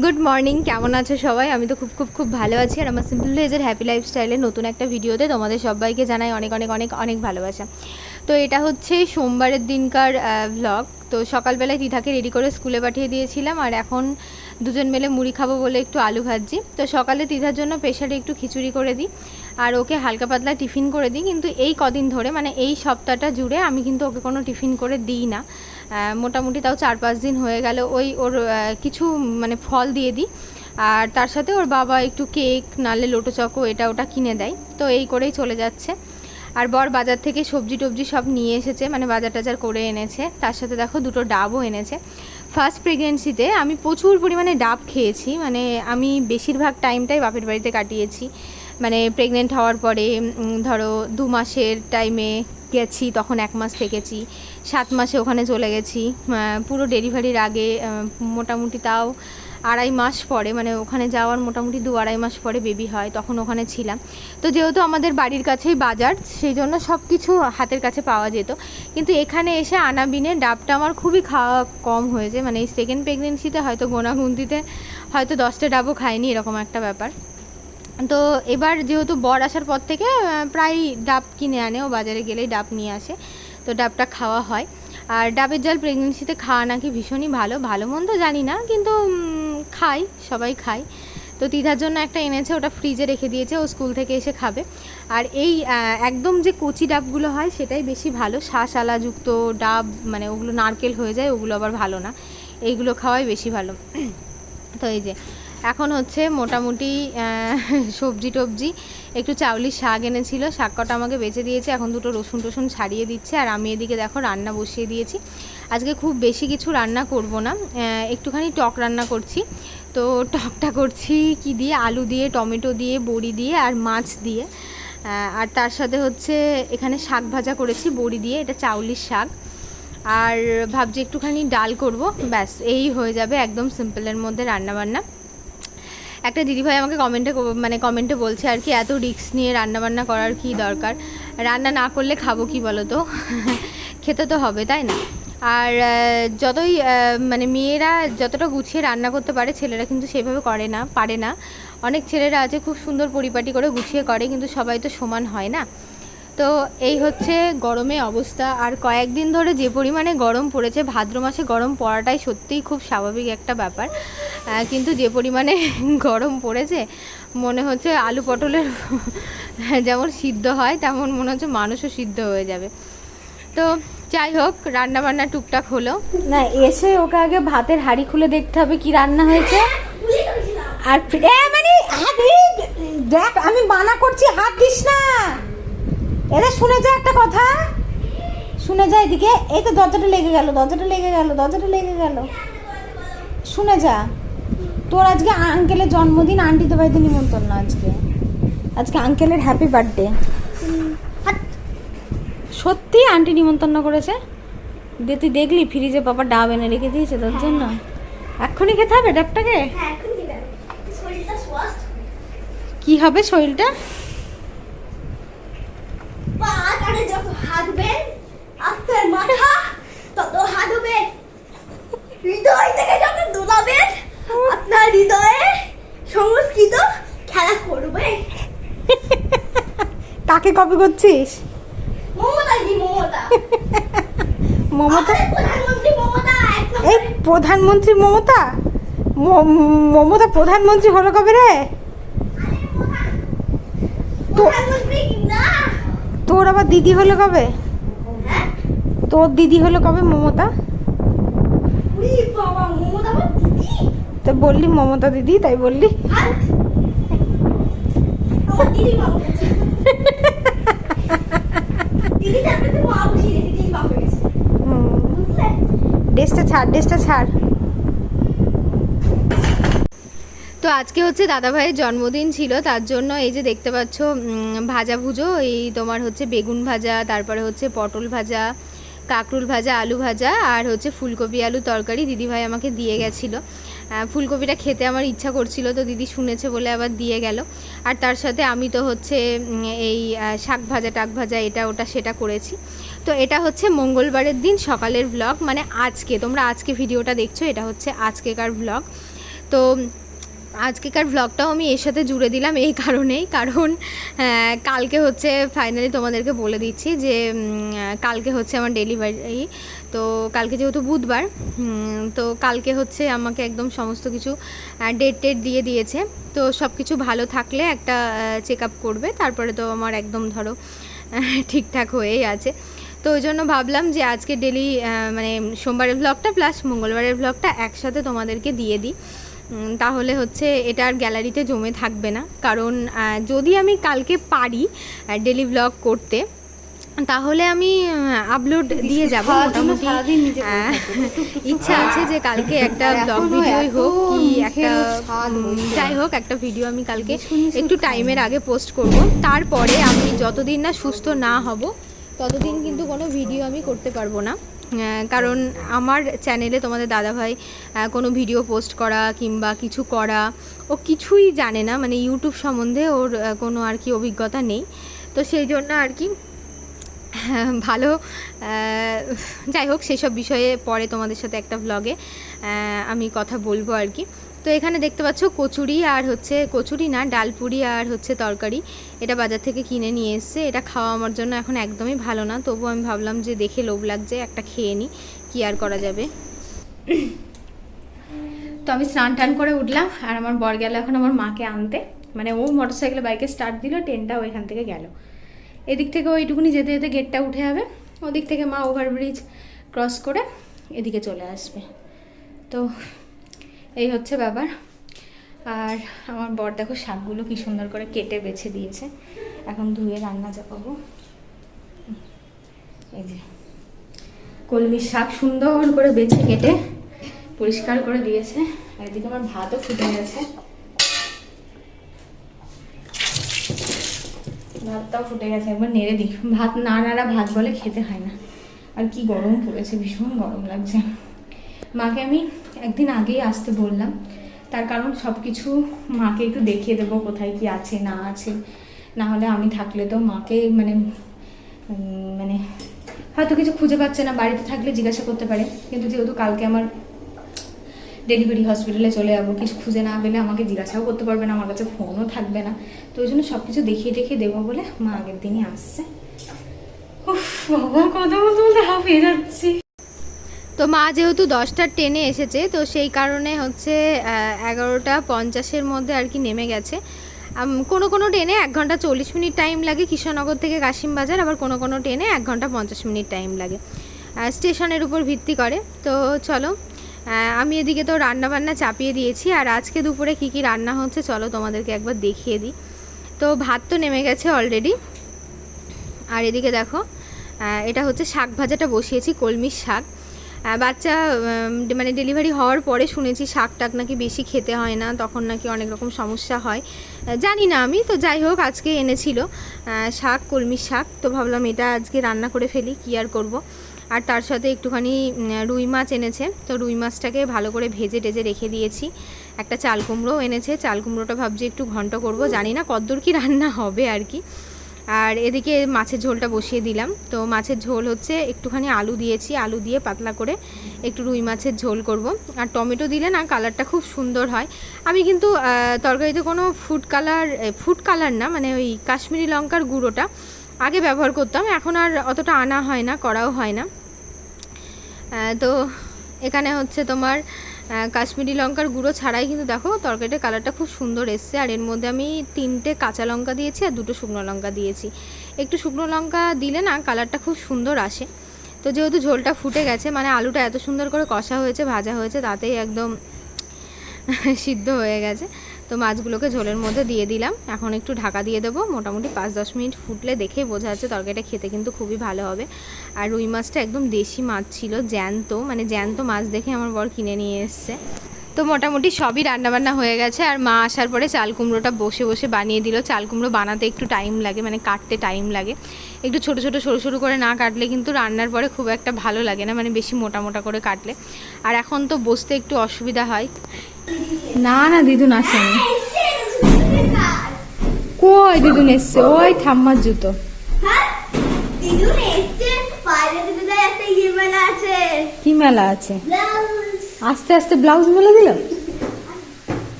Good morning কেমন আছো সবাই? আমি তো খুব খুব খুব ভালো আছি আর আমার সিম্পল ভিলেজের হ্যাপি লাইফস্টাইলের নতুন একটা ভিডিওতে তোমাদের সবাইকে জানাই অনেক অনেক অনেক অনেক ভালোবাসা। তো এটা হচ্ছে সোমবারের দিনকার ভ্লগ তো সকালবেলায় তিথাকে রেডি করে স্কুলে পাঠিয়ে দিয়েছিলাম আর এখন দুজন মিলে মুড়ি খাব বলে একটু আলু ভাজি তো সকালে তিথার জন্য প্রেশারে একটু খিচুড়ি করে দিই আর ওকে হালকা পাতলা টিফিন করে দিই। কিন্তু এই কদিন ধরে মানে এই সপ্তাহটা জুড়ে আমি কিন্তু ওকে কোনো টিফিন করে দিই না। মোটামুটি তাও চার পাঁচ দিন হয়ে গেল ওই ওর কিছু মানে ফল দিয়ে দিই। আর তার সাথে ওর বাবা একটু কেক, নালে লোটো চকো, এটা ওটা কিনে দেয়। তো এই করেই চলে যাচ্ছে। আর বর বাজার থেকে সবজি টবজি সব নিয়ে এসেছে মানে বাজার টাজার করে এনেছে। তার সাথে দেখো দুটো ডাবও এনেছে। ফার্স্ট প্রেগনেন্সিতে আমি প্রচুর পরিমাণে ডাব খেয়েছি মানে আমি বেশিরভাগ টাইমটাই বাপের বাড়িতে কাটিয়েছি। মানে প্রেগনেন্ট হওয়ার পরে ধরো দু মাসের টাইমে গেছি, তখন এক মাস থেকেছি, সাত মাসে ওখানে চলে গেছি। পুরো ডেলিভারির আগে মোটামুটি তাও আড়াই মাস পরে মানে ওখানে যাওয়ার মোটামুটি দু আড়াই মাস পরে বেবি হয়, তখন ওখানে ছিলাম। তো যেহেতু আমাদের বাড়ির কাছেই বাজার, সেই জন্য সব কিছু হাতের কাছে পাওয়া যেত। কিন্তু এখানে এসে আনাবিনে ডাবটা আমার খুবই খাওয়া কম হয়েছে মানে এই সেকেন্ড প্রেগনেন্সিতে হয়তো গোনাগুন্তিতে হয়তো দশটা ডাবও খাইনি, এরকম একটা ব্যাপার। তো এবার যেহেতু বর আসার পর থেকে প্রায় ডাব কিনে আনে, ও বাজারে গেলেই ডাব নিয়ে আসে। তো ডাবটা খাওয়া হয়। আর ডাবের জল প্রেগনেন্সিতে খাওয়া নাকি ভীষণই ভালো ভালো মন্দ জানি না, কিন্তু খাই, সবাই খায়। তো তিধার জন্য একটা এনেছে, ওটা ফ্রিজে রেখে দিয়েছে, ও স্কুল থেকে এসে খাবে। আর এই একদম যে কচি ডাবগুলো হয়, সেটাই বেশি ভালো। শাঁসালাযুক্ত ডাব মানে ওগুলো নারকেল হয়ে যায়, ওগুলো আবার ভালো না। এইগুলো খাওয়াই বেশি ভালো। তো এই যে এখন হচ্ছে মোটামুটি সবজি টবজি, একটু চাউলির শাক এনেছিল, শাক কটা আমাকে বেঁচে দিয়েছে, এখন দুটো রসুন টসুন ছাড়িয়ে দিচ্ছে, আর আমি এদিকে দেখো রান্না বসিয়ে দিয়েছি। আজকে খুব বেশি কিছু রান্না করব না একটুখানি টক রান্না করছি। তো টকটা করছি কি দিয়ে? আলু দিয়ে, টমেটো দিয়ে, বড়ি দিয়ে, আর মাছ দিয়ে। আর তার সাথে হচ্ছে এখানে শাক ভাজা করেছি, বড়ি দিয়ে, এটা চাউলির শাক। আর ভাবছি একটুখানি ডাল করব, ব্যাস, এই হয়ে যাবে একদম সিম্পলের মধ্যে রান্না বান্না একটা দিদিভাই আমাকে কমেন্টে মানে কমেন্টে বলছে আর কি, এত রিস্ক নিয়ে রান্না বান্না করার কি দরকার? রান্না না করলে খাব কি বলো তো খেতে তো হবে, তাই না? আর যতই মানে মেয়েরা যতটা গুছিয়ে রান্না করতে পারে, ছেলেরা কিন্তু সেভাবে করে না, পারে না। অনেক ছেলেরা আছে খুব সুন্দর পরিপাটি করে গুছিয়ে করে, কিন্তু সবাই তো সমান হয় না। তো এই হচ্ছে গরমে অবস্থা। আর কয়েকদিন ধরে যে পরিমাণে গরম পড়েছে, ভাদ্র মাসে গরম পড়াটাই সত্যিই খুব স্বাভাবিক একটা ব্যাপার। কিন্তু যে পরিমাণে গরম পড়েছে, মনে হচ্ছে আলু পটলের যেমন সিদ্ধ হয়, তেমন মনে হচ্ছে মানুষও সিদ্ধ হয়ে যাবে। তো যাই হোক রান্না বান্না টুকটাক হলো। না, এসে ওকে আগে ভাতের হাঁড়ি খুলে দেখতে হবে কি রান্না হয়েছে। আর মানে দেখ, আমি মানা করছি, হাত দিস না। এরা শুনে যা একটা কথা। শুনে যা এদিকে। এই তো দরজাটা লেগে গেল, দরজাটা লেগে গেল, দরজাটা লেগে গেল। শুনে যা। তোর আজকে আঙ্কেলের জন্মদিন আন্টিতে বাড়িতে নিমন্ত্রণ না আজকে। আজকে আঙ্কেলের হ্যাপি বার্থডে সত্যি আন্টি নিমন্ত্রণ করেছে? দিয়ে তুই দেখলি ফ্রিজে বাবা ডাব এনে রেখে দিয়েছে তোর জন্য? এক্ষুনি খেতে হবে ডাবটাকে? হ্যাঁ কি হবে শরীরটা? হাঁটবেন আপনার মাথা তত হাঁটবে হৃদয় থেকে যত দোলাবেন আপনার হৃদয়ে সংস্কৃত খেলা করবে কাকে কপি করছিস? মমতা এই প্রধানমন্ত্রী মমতা? মমতা প্রধানমন্ত্রী হলো কবে রে? তোর আবার দিদি হলো কবে? হ্যাঁ? তোর দিদি হলো কবে মমতা? তো বললি মমতা দিদি তাই বললি। দিদি তারপরে তো মা বসিয়ে রেখে দিদি মা হয়ে গেছে হুম বুঝলে ড্রেসটা ছাড় ড্রেসটা ছাড়। তো আজকে হচ্ছে দাদাভাইয়ের জন্মদিন ছিল, তার জন্য এই যে দেখতে পাচ্ছ ভাজা ভুজো, এই তোমার হচ্ছে বেগুন ভাজা, তারপরে হচ্ছে পটল ভাজা, কাকরুল ভাজা, আলু ভাজা, আর হচ্ছে ফুলকপি আলু তরকারি দিদিভাই আমাকে দিয়ে গেছিল। ফুলকপিটা খেতে আমার ইচ্ছা করছিল, তো দিদি শুনেছে বলে আবার দিয়ে গেল। আর তার সাথে আমি তো হচ্ছে এই শাক ভাজা, টাক ভাজা, এটা, ওটা, সেটা করেছি। তো এটা হচ্ছে মঙ্গলবারের দিন সকালের ব্লগ মানে আজকে, তোমরা আজকে ভিডিওটা দেখছ, এটা হচ্ছে আজকেকার ব্লগ তো আজকেকার ব্লগটাও আমি এর সাথে জুড়ে দিলাম এই কারণেই, কারণ কালকে হচ্ছে ফাইনালি তোমাদেরকে বলে দিচ্ছি যে কালকে হচ্ছে আমার ডেলিভারি তো কালকে যেহেতু বুধবার তো কালকে হচ্ছে আমাকে একদম সমস্ত কিছু ডেট টেট দিয়ে দিয়েছে। তো সব কিছু ভালো থাকলে একটা চেক আপ করবে, তারপরে তো আমার একদম ধরো ঠিকঠাক হয়েই আছে। তো ওই জন্য ভাবলাম যে আজকে ডেলি মানে সোমবারের ভ্লগটা প্লাস মঙ্গলবারের ভ্লগটা একসাথে তোমাদেরকে দিয়ে দিই। তাহলে হচ্ছে এটা আর গ্যালারিতে জমে থাকবে না। কারণ যদি আমি কালকে পারি ডেলি ভ্লগ করতে তাহলে আমি আপলোড দিয়ে যাব মোটামুটি। টুক ইচ্ছা আছে যে কালকে একটা ব্লগ ভিডিওই হোক কি একটা। যাই হোক একটা ভিডিও আমি কালকে একটু টাইমের আগে পোস্ট করব। তারপরে আমি যতদিন না সুস্থ না হব ততদিন কিন্তু কোনো ভিডিও আমি করতে পারব না। কারণ আমার চ্যানেলে তোমাদের দাদাভাই কোনো ভিডিও পোস্ট করা কিংবা কিছু করা ও কিছুই জানে না। মানে ইউটিউব সম্বন্ধে ওর কোনো আর কি অভিজ্ঞতা নেই। তো সেই জন্য আর কি হ্যাঁ, ভালো যাই হোক সেসব বিষয়ে পরে তোমাদের সাথে একটা ব্লগে আমি কথা বলব আর কি। তো এখানে দেখতে পাচ্ছ কচুরি আর হচ্ছে কচুরি না, ডালপুরি আর হচ্ছে তরকারি। এটা বাজার থেকে কিনে নিয়ে এসছে। এটা খাওয়া আমার জন্য এখন একদমই ভালো না। তবু আমি ভাবলাম যে দেখে লোভ লাগছে, একটা খেয়ে নিই কী আর করা যাবে। তো আমি স্নান টান করে উঠলাম আর আমার বর গেল এখন আমার মাকে আনতে। মানে ও মোটরসাইকেলে বাইকে স্টার্ট দিল ট্রেনটা ওইখান থেকে গেল। এদিক থেকে ওইটুকুনি যেতে যেতে গেটটা উঠে যাবে। ওদিক থেকে মা ওভারব্রিজ ক্রস করে এদিকে চলে আসবে। তো এই হচ্ছে ব্যাপার। আর আমার বর দেখো শাকগুলো কি সুন্দর করে কেটে বেছে দিয়েছে। এখন ধুয়ে রান্না চাপাবো। এই যে, কলমির শাক সুন্দর করে বেছে কেটে পরিষ্কার করে দিয়েছে। একদিকে আমার ভাতও ফুটে গেছে। ভাতটাও ফুটে গেছে, একবার নেড়ে দিই। ভাত না নাড়া ভাত বলে খেতে হয় না। আর কি গরম পড়েছে, ভীষণ গরম লাগছে। মাকে আমি একদিন আগেই আসতে বললাম। তার কারণ সব কিছু মাকে একটু দেখিয়ে দেবো কোথায় কি আছে না আছে। না হলে আমি থাকলে তো মাকে মানে মানে হয়তো কিছু খুঁজে পাচ্ছে না বাড়িতে থাকলে জিজ্ঞাসা করতে পারে। কিন্তু যেহেতু কালকে আমার ডেলিভারি হসপিটালে চলে যাব কিছু খুঁজে না পেলে আমাকে জিজ্ঞাসাও করতে পারবে না আমার কাছে ফোনও থাকবে না। তো ওই জন্য সব কিছু দেখিয়ে দেখিয়ে দেবো বলে মা আগের দিনই আসছে। উফ, বাবা কথা বলতে বলতে হাঁপিয়ে যাচ্ছি। তো মা যেহেতু দশটার ট্রেনে এসেছে, তো সেই কারণে হচ্ছে এগারোটা পঞ্চাশের মধ্যে আর কি নেমে গেছে। কোনো কোনো ট্রেনে এক ঘণ্টা চল্লিশ মিনিট টাইম লাগে কৃষ্ণনগর থেকে কাশিমবাজার, আবার কোনো কোনো ট্রেনে এক ঘণ্টা পঞ্চাশ মিনিট টাইম লাগে। স্টেশনের উপর ভিত্তি করে। তো চলো আমি এদিকে তো রান্না বান্না চাপিয়ে দিয়েছি, আর আজকে দুপুরে কি কি রান্না হচ্ছে চলো তোমাদেরকে একবার দেখিয়ে দিই। তো ভাত তো নেমে গেছে অলরেডি আর এদিকে দেখো এটা হচ্ছে শাক ভাজাটা বসিয়েছি, কলমির শাক। বাচ্চা মানে ডেলিভারি হওয়ার পরে শুনেছি শাক টাক নাকি বেশি খেতে হয় না, তখন নাকি অনেক রকম সমস্যা হয়। জানি না আমি, তো যাই হোক, আজকে এনেছিল শাক কলমির শাক, তো ভাবলাম এটা আজকে রান্না করে ফেলি, কী আর করব। আর তার সাথে একটুখানি রুই মাছ এনেছে, তো রুই মাছটাকে ভালো করে ভেজে টেজে রেখে দিয়েছি। একটা চাল কুমড়ো এনেছে, চাল কুমড়োটা ভাবছি একটু ঘন্ট করব, জানি না কদ্দূর কি রান্না হবে আর কি। আর এদিকে মাছের ঝোলটা বসিয়ে দিলাম। তো মাছের ঝোল হচ্ছে একটুখানি আলু দিয়েছি, আলু দিয়ে পাতলা করে একটু রুই মাছের ঝোল করব। আর টমেটো দিলে না কালারটা খুব সুন্দর হয়। আমি কিন্তু তরকারিতে কোনো ফুড কালার ফুড কালার না মানে ওই কাশ্মীরি লঙ্কার গুঁড়োটা আগে ব্যবহার করতাম, এখন আর অতটা আনা হয় না, করাও হয় না। তো এখানে হচ্ছে তোমার কাশ্মীরি লঙ্কার গুঁড়ো ছাড়াই কিন্তু দেখো তরকারিটার কালারটা খুব সুন্দর এসছে। আর এর মধ্যে আমি তিনটে কাঁচা লঙ্কা দিয়েছি আর দুটো শুকনো লঙ্কা দিয়েছি। একটু শুকনো লঙ্কা দিলে না কালারটা খুব সুন্দর আসে। তো যেহেতু ঝোলটা ফুটে গেছে মানে আলুটা এত সুন্দর করে কষা হয়েছে, ভাজা হয়েছে, তাতেই একদম সিদ্ধ হয়ে গেছে। তো মাছগুলোকে ঝোলের মধ্যে দিয়ে দিলাম। এখন একটু ঢাকা দিয়ে দেবো। মোটামুটি পাঁচ দশ মিনিট ফুটলে দেখেই বোঝা যাচ্ছে তরকারিটা খেতে কিন্তু খুবই ভালো হবে। আর রুই মাছটা একদম দেশি মাছ ছিল, জ্যান্ত। মানে জ্যান্ত মাছ দেখে আমার বর কিনে নিয়ে এসছে। তো মোটামুটি সবই রান্নাবান্না হয়ে গেছে। আর মা আসার পরে চাল কুমড়োটা বসে বসে বানিয়ে দিল। চাল কুমড়ো বানাতে একটু টাইম লাগে মানে কাটতে টাইম লাগে। একটু ছোট ছোট, সরু সরু করে না কাটলে কিন্তু রান্নার পরে খুব একটা ভালো লাগে না। মানে বেশি মোটা মোটা করে কাটলে। আর এখন তো বসতে একটু অসুবিধা হয়। না না দিদুন আসেনি। কই দিদুন এসছে? ওই ঠাম্মার জুতো। কি মেলা আছে? আস্তে আস্তে ব্লাউজ মেলে দিল?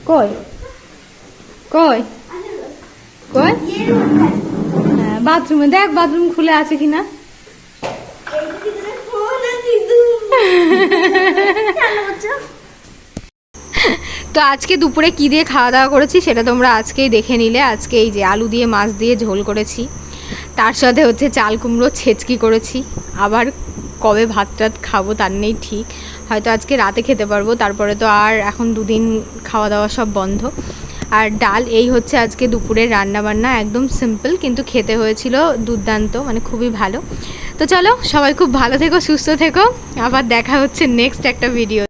কই? কই? কই? হ্যাঁ বাথরুমে। দেখ বাথরুম খুলে আছে কিনা। তো আজকে দুপুরে কী দিয়ে খাওয়া দাওয়া করেছি সেটা তোমরা আজকেই দেখে নিলে। আজকে এই যে আলু দিয়ে, মাছ দিয়ে ঝোল করেছি। তার সাথে হচ্ছে চাল কুমড়ো ছেচকি করেছি। আবার কবে ভাত টাত খাব তার নেই ঠিক। হয়তো আজকে রাতে খেতে পারব, তারপরে তো আর এখন দুদিন খাওয়া দাওয়া সব বন্ধ। আর ডাল, এই হচ্ছে আজকে দুপুরের রান্না বান্না একদম সিম্পল কিন্তু খেতে হয়েছিল দুর্দান্ত মানে খুবই ভালো। তো চলো সবাই খুব ভালো থেকো, সুস্থ থেকো। আবার দেখা হচ্ছে নেক্সট একটা ভিডিও